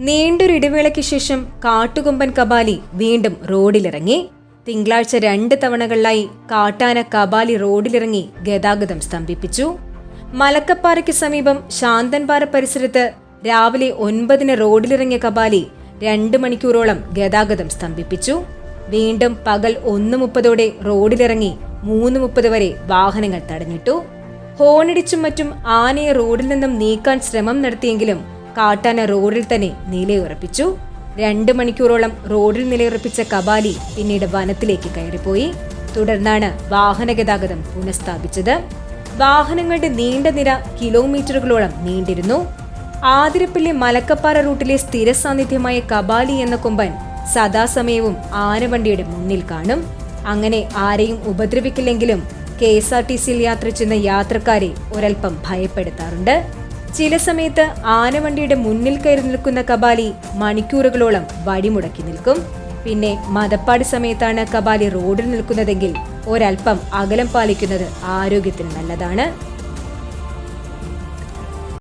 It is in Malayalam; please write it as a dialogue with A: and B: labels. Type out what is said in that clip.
A: നീണ്ടൊരിടവേളയ്ക്ക് ശേഷം കാട്ടുകൊമ്പൻ കബാലി വീണ്ടും റോഡിലിറങ്ങി. തിങ്കളാഴ്ച രണ്ട് തവണകളിലായി കാട്ടാന കബാലി റോഡിലിറങ്ങി ഗതാഗതം സ്തംഭിപ്പിച്ചു. മലക്കപ്പാറയ്ക്ക് സമീപം ശാന്തൻപാറ പരിസരത്ത് രാവിലെ ഒൻപതിന് റോഡിലിറങ്ങിയ കബാലി രണ്ട് മണിക്കൂറോളം ഗതാഗതം സ്തംഭിപ്പിച്ചു. വീണ്ടും പകൽ ഒന്ന് മുപ്പതോടെ റോഡിലിറങ്ങി മൂന്ന് മുപ്പത് വരെ വാഹനങ്ങൾ തടഞ്ഞിട്ടു. ഹോണടിച്ചും മറ്റും ആനയെ റോഡിൽ നിന്നും നീക്കാൻ ശ്രമം നടത്തിയെങ്കിലും കാട്ടാന റോഡിൽ തന്നെ നിലയുറപ്പിച്ചു. രണ്ട് മണിക്കൂറോളം റോഡിൽ നിലയുറപ്പിച്ച കബാലി പിന്നീട് വനത്തിലേക്ക് കയറിപ്പോയി. തുടർന്നാണ് വാഹന ഗതാഗതം പുനഃസ്ഥാപിച്ചത്. വാഹനങ്ങളുടെ നീണ്ട നിര കിലോമീറ്ററുകളോളം നീണ്ടിരുന്നു. ആതിരപ്പള്ളി മലക്കപ്പാറ റൂട്ടിലെ സ്ഥിര സാന്നിധ്യമായ കബാലി എന്ന കൊമ്പൻ സദാസമയവും ആനവണ്ടിയുടെ മുന്നിൽ കാണും. അങ്ങനെ ആരെയും ഉപദ്രവിക്കില്ലെങ്കിലും കെ എസ് ആർ ടി സിയിൽ യാത്ര ചെയ്യുന്ന യാത്രക്കാരെ ഒരൽപ്പം ഭയപ്പെടുത്താറുണ്ട്. ചില സമയത്ത് ആനവണ്ടിയുടെ മുന്നിൽ കയറി നിൽക്കുന്ന കബാലി മണിക്കൂറുകളോളം വഴിമുടക്കി നിൽക്കും. പിന്നെ മതപ്പാടി സമയത്താണ് കബാലി റോഡിൽ നിൽക്കുന്നതെങ്കിൽ ഒരൽപ്പം അകലം പാലിക്കുന്നത് ആരോഗ്യത്തിന് നല്ലതാണ്.